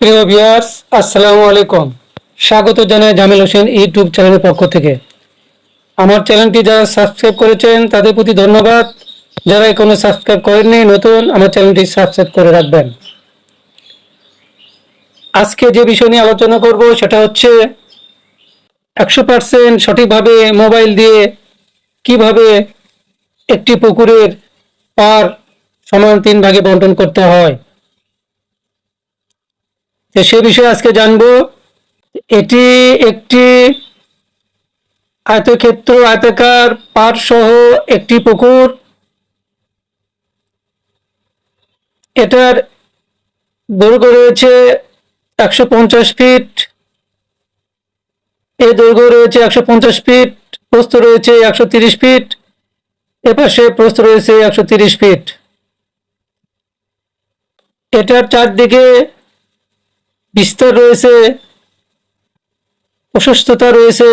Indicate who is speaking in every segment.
Speaker 1: প্রিয় ভিউয়ার্স, আসসালামু আলাইকুম। স্বাগত জানাই জামিল হোসেন ইউটিউব চ্যানেলের পক্ষ থেকে। আমার চ্যানেলটি যারা সাবস্ক্রাইব করেছেন, তাদের প্রতি ধন্যবাদ। যারা এখনও সাবস্ক্রাইব করেননি, নতুন, আমার চ্যানেলটি সাবস্ক্রাইব করে রাখবেন। আজকে যে বিষয় নিয়ে আলোচনা করব, সেটা হচ্ছে একশো পার্সেন্ট সঠিকভাবে মোবাইল দিয়ে কীভাবে একটি পুকুরের পার সমান তিন ভাগে বন্টন করতে হয়। তো সে বিষয়ে আজকে জানব এটি একটি আয়তক্ষেত্র, আয়তাকার পার সহ একটি পুকুর। এটার দৈর্ঘ্য রয়েছে একশো পঞ্চাশ ফিট। এ দৈর্ঘ্য রয়েছে একশো পঞ্চাশ ফিট, প্রস্থ রয়েছে একশো তিরিশ ফিট। এপাশে প্রস্থ রয়েছে একশো তিরিশ ফিট। এটার চারদিকে বিস্তার রয়েছে, অসুস্থতা রয়েছে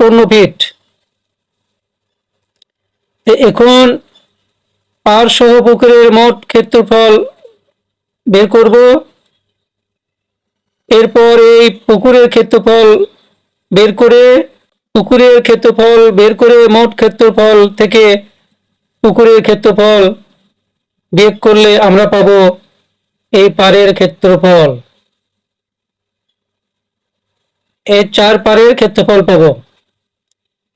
Speaker 1: পনেরো এখন পার সহ পুকুরের মোট ক্ষেত্রফল বের করব। এরপর এই পুকুরের ক্ষেত্রফল বের করে, পুকুরের ক্ষেত্রফল বের করে মোট ক্ষেত্রফল থেকে পুকুরের ক্ষেত্রফল বিয়োগ করলে আমরা পাবো এই পারের ক্ষেত্রফল। এই চার পারের ক্ষেত্রফল পাব।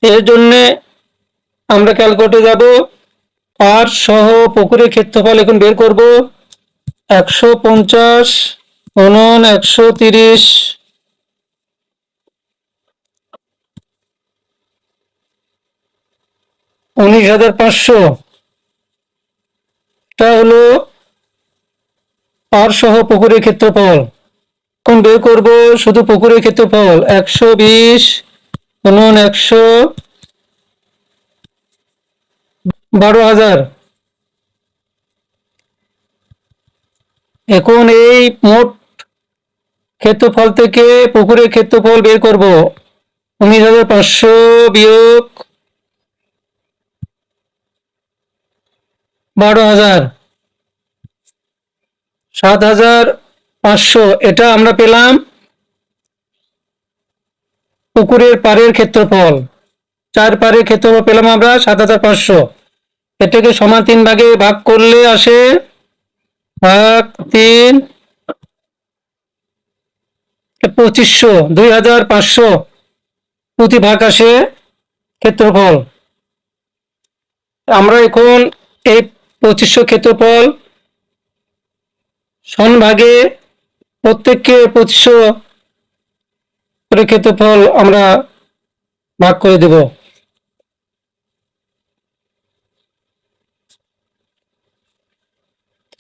Speaker 1: এর জন্য আমরা ক্যালকুলেটে যাব। পার সহ পুকুরের ক্ষেত্রফল এখন বের করব। একশো পঞ্চাশ উনন একশো তিরিশ। উনিশ হাজার পাঁচশো। এটা হলো পার সহ পুকুরের ক্ষেত্রফল। এখন বের করব? শুধু পুকুরের ক্ষেত্রফল। একশো বিশ উনুন একশো বারো হাজার। এখন এই মোট ক্ষেত্রফল থেকে পুকুরের ক্ষেত্রফল বের করব। উনিশ হাজার পাঁচশো বিয়োগ বারো হাজার। সাত হাজার পাঁচশো। এটা আমরা পেলাম পুকুরের পাড়ের ক্ষেত্রফল। চার পাড়ের ক্ষেত্রফল পেলাম আমরা সাত হাজার পাঁচশো। এটাকে সমান তিন ভাগে ভাগ করলে আসে ভাগ তিন পঁচিশশো, দুই হাজার পাঁচশো। প্রতি ভাগ আসে ক্ষেত্রফল। আমরা এখন এই পঁচিশশো ক্ষেত্রফল সন ভাগে প্রত্যেককে পঁচিশশো করে ক্ষেত্রফল আমরা ভাগ করে দেব।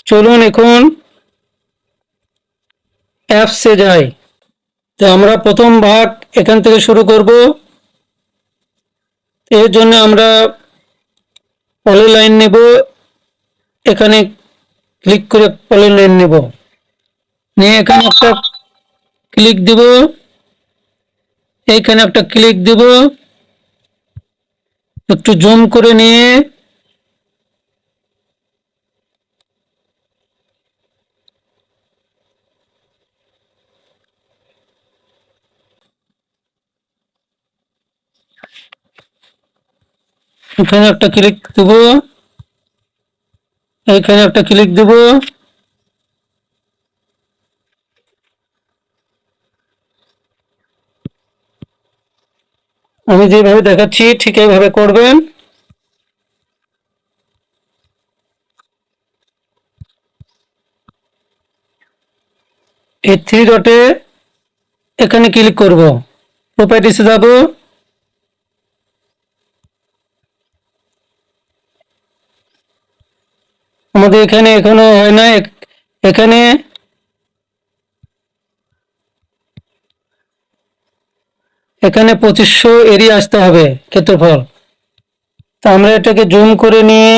Speaker 1: চলুন এখন অ্যাপসে যাই। তো আমরা প্রথম ভাগ এখান থেকে শুরু করব। এর জন্য আমরা পলি লাইন নেব। এখানে ক্লিক করে পলি লাইন নেব। নিয়ে এখানে একটা ক্লিক দিব। এইখানে একটা ক্লিক দিব। একটু জুম করে নিয়ে এখানে একটা ক্লিক দেব। এখানে একটা ক্লিক দেব। আমি যেভাবে দেখাচ্ছি, ঠিক এইভাবে করবেন। এই থ্রি ডটে এখানে ক্লিক করব। প্রপার্টিসে যাব। আমাদের এখানে এখনও হয় না এখানে এখানে পঁচিশশো এরিয়া আসতে হবে ক্ষেত্রফল। তা আমরা এটাকে জুম করে নিয়ে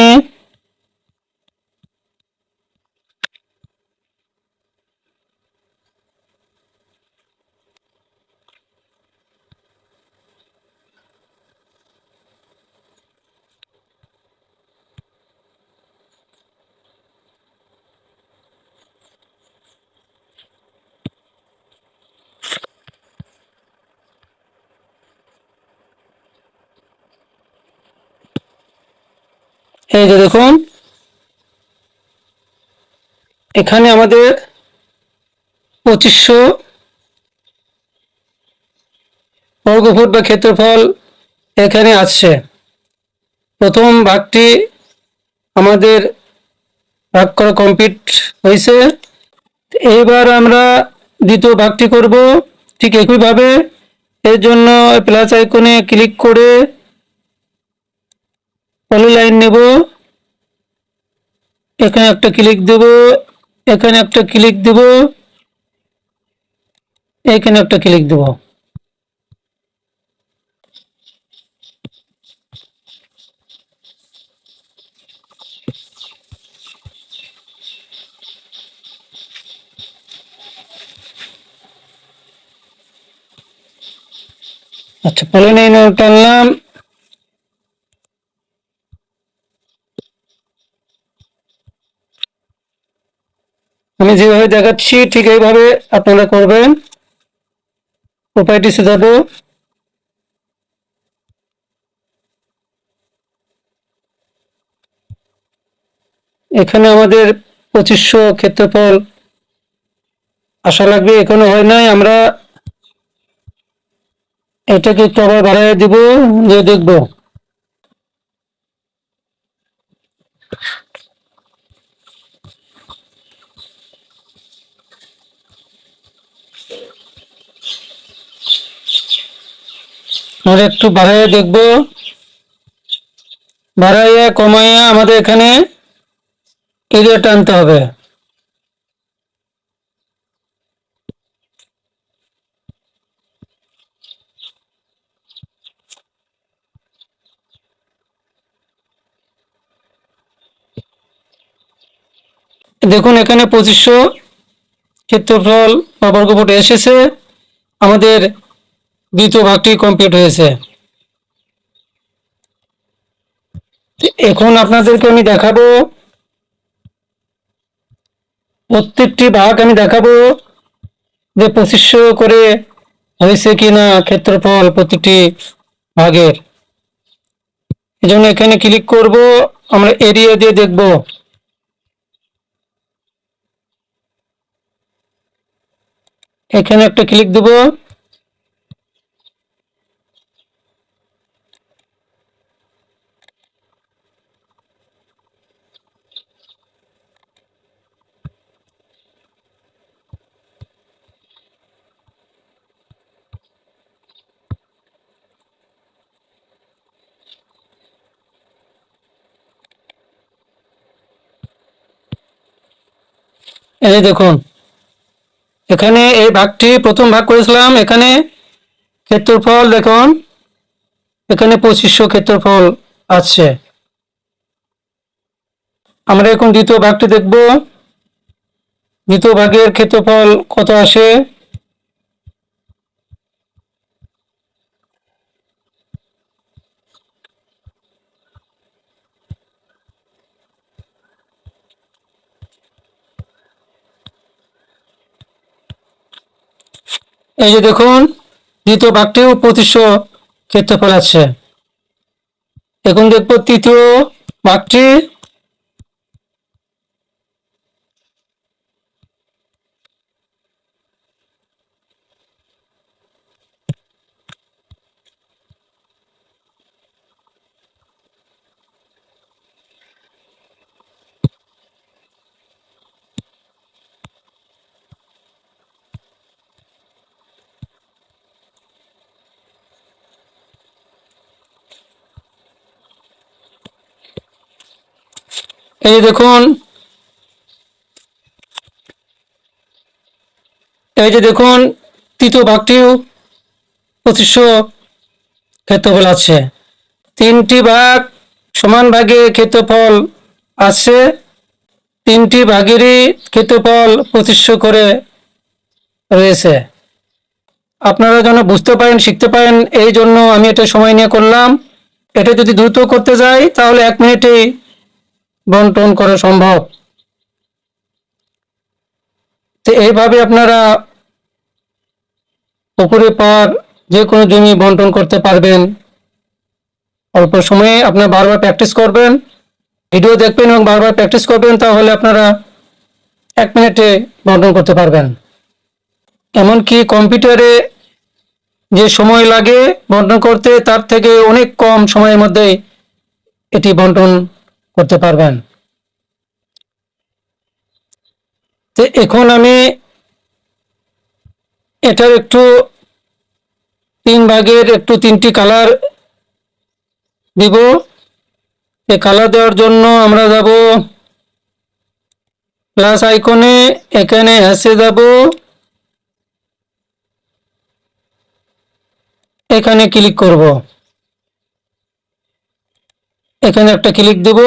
Speaker 1: এই যে দেখুন। এখানে আমাদের পঁচিশশো বর্গফুট বা ক্ষেত্রফল এখানে আসছে। প্রথম ভাগটি আমাদের ভাগ করা কমপ্লিট হয়েছে। এইবার আমরা দ্বিতীয় ভাগটি করব। ঠিক একইভাবে এর জন্য প্লাস আইকনে ক্লিক করে পলি লাইন নেব। এখানে একটা ক্লিক দেব। এখানে একটা ক্লিক দেব। এখানে একটা ক্লিক দেব। আচ্ছা পলি লাইন টানলাম। আমি যেভাবে দেখাচ্ছি, ঠিক এইভাবে আপনারা করবেন। প্রপার্টিসে যাব এখানে আমাদের পঁচিশশো ক্ষেত্রফল আশা লাগবে, এখনও হয় নাই। আমরা এটাকে একটু আবার বাড়াই দিব যে দেখব। আমরা একটু বাড়াইয়া দেখব। বাড়াইয়া কমাইয়া আমাদের এখানে এরিয়া টানতে হবে। দেখুন, এখানে পঁচিশশো ক্ষেত্রফল বা বর্গফুট এসেছে। আমাদের দ্বিতীয় ভাগটি কমপ্লিট হয়েছে। এখন আপনাদেরকে আমি দেখাবো, প্রত্যেকটি ভাগ আমি দেখাবো যে পঁচিশশো করে হয়েছে কিনা ক্ষেত্রফল প্রত্যেকটি ভাগের। এই জন্য এখানে ক্লিক করব, আমরা এরিয়া দিয়ে দেখব। এখানে একটা ক্লিক দেবো। এই দেখুন, এখানে এই ভাগটি প্রথম ভাগ করেছিলাম, এখানে ক্ষেত্রফল দেখুন, এখানে পঁচিশশো ক্ষেত্রফল আছে। আমরা এখন দ্বিতীয় ভাগটি দেখব, দ্বিতীয় ভাগের ক্ষেত্রফল কত আসে? এই যে দেখুন দ্বিতীয় ভাগটিও পঁচিশশো ক্ষেত্রফল আছে। এখন দেখব তৃতীয় ভাগটি এই দেখুন। এই যে দেখুন, তৃতীয় ভাগটিও পঁচিশশো ক্ষেত্রফল আছে। তিনটি ভাগ সমান ভাগে ক্ষেত্রফল আছে, তিনটি ভাগেরই ক্ষেত্রফল পঁচিশশো করে রয়েছে। আপনারা যেন বুঝতে পারেন, শিখতে পারেন, এই জন্য আমি এটা সময় নিয়ে করলাম। এটা যদি দ্রুত করতে যাই, তাহলে এক মিনিটেই বন্টন করা সম্ভব। তো এইভাবে আপনারা পুকুরে পার যে কোনো জমি বন্টন করতে পারবেন। অল্প সময়ে আপনার বারবার প্র্যাকটিস করবেন, ভিডিও দেখবেন এবং বারবার প্র্যাকটিস করবেন, তাহলে আপনারা এক মিনিটে বন্টন করতে পারবেন। এমনকি কম্পিউটারে যে সময় লাগে বন্টন করতে, তার থেকে অনেক কম সময়ের মধ্যে এটি বন্টন করতে পারবেন। তো এখন আমি এটার একটু তিন ভাগের একটু তিনটি কালার দিব। এই কালার দেওয়ার জন্য আমরা যাব প্লাস আইকনে এখানে এসে যাব। এখানে ক্লিক করব। এখানে একটা ক্লিক দেব।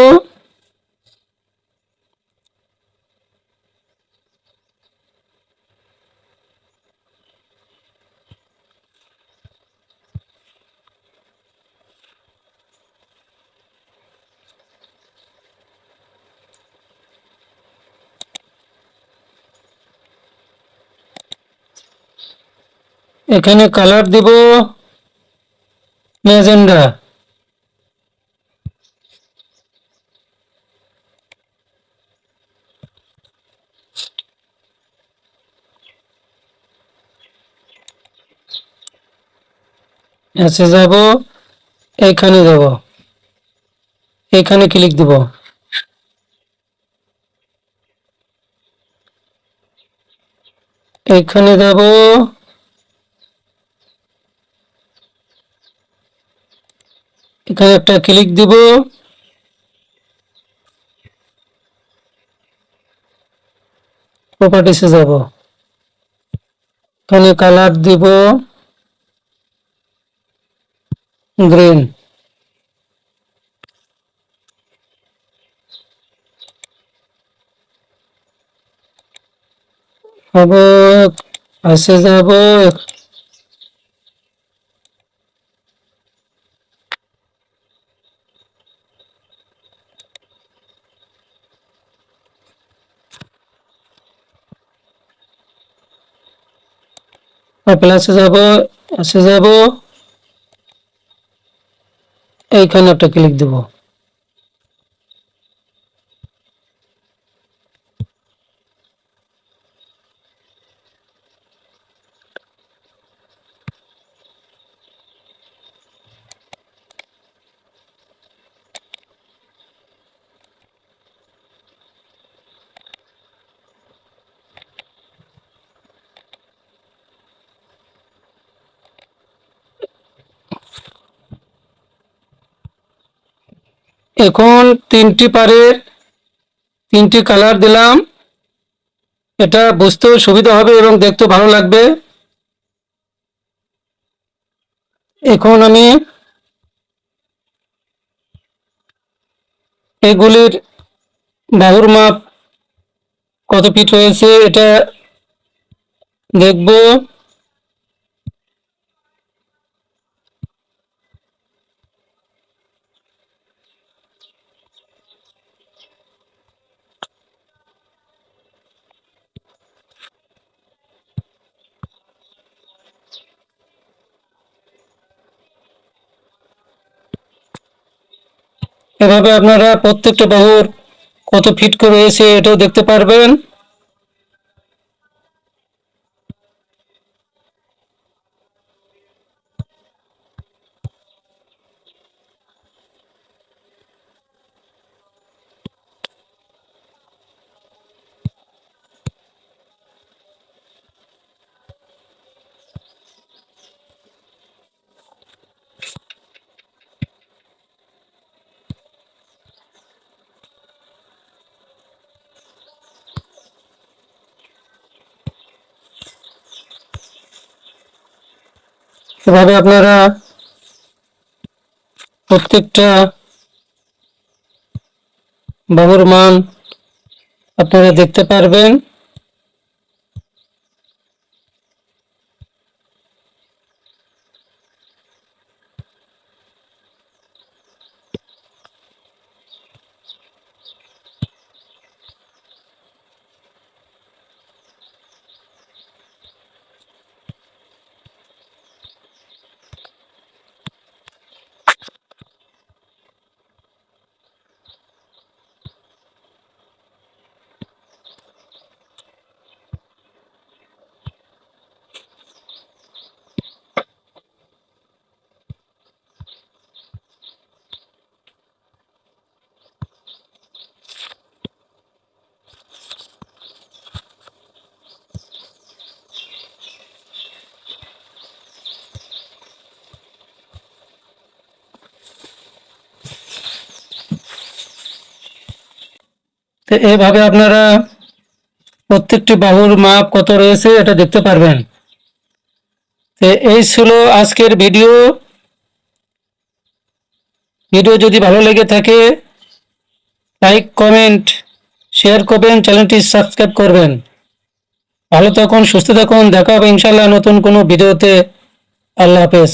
Speaker 1: এখানে কালার দিব। ম্যাজেন্ডা এসে যাব এইখানে যাব। এইখানে ক্লিক দিব। এইখানে যাব। এখানে একটা ক্লিক দিব। প্রপার্টিসে যাব। এখানে কালার দিব। গ্রিন হবে আসে যাব প্লাসে যাব আসে যাব এইখানে একটা ক্লিক দেব। এখন তিনটি পারের তিনটি কালার দিলাম। এটা বুঝতেও সুবিধা হবে এবং দেখতেও ভালো লাগবে। এখন আমি এগুলির বাহুর মাপ কত ফিট হয়েছে এটা দেখব। এভাবে আপনারা প্রত্যেকটা বাহুর কত ফিট করে এসে এটাও দেখতে পারবেন। এভাবে আপনারা প্রত্যেকটা বাবুর মান আপনারা দেখতে পারবেন। এভাবে আপনারা প্রত্যেকটি বাহুর মাপ কত রয়েছে এটা দেখতে পারবেন। এই ছিল আজকের ভিডিও। ভিডিও যদি ভালো লেগে থাকে, লাইক, কমেন্ট, শেয়ার করবেন, চ্যানেলটি সাবস্ক্রাইব করবেন। ভালো থাকুন, সুস্থ থাকুন, দেখা হবে ইনশাল্লাহ নতুন কোনো ভিডিওতে। আল্লাহ হাফেজ।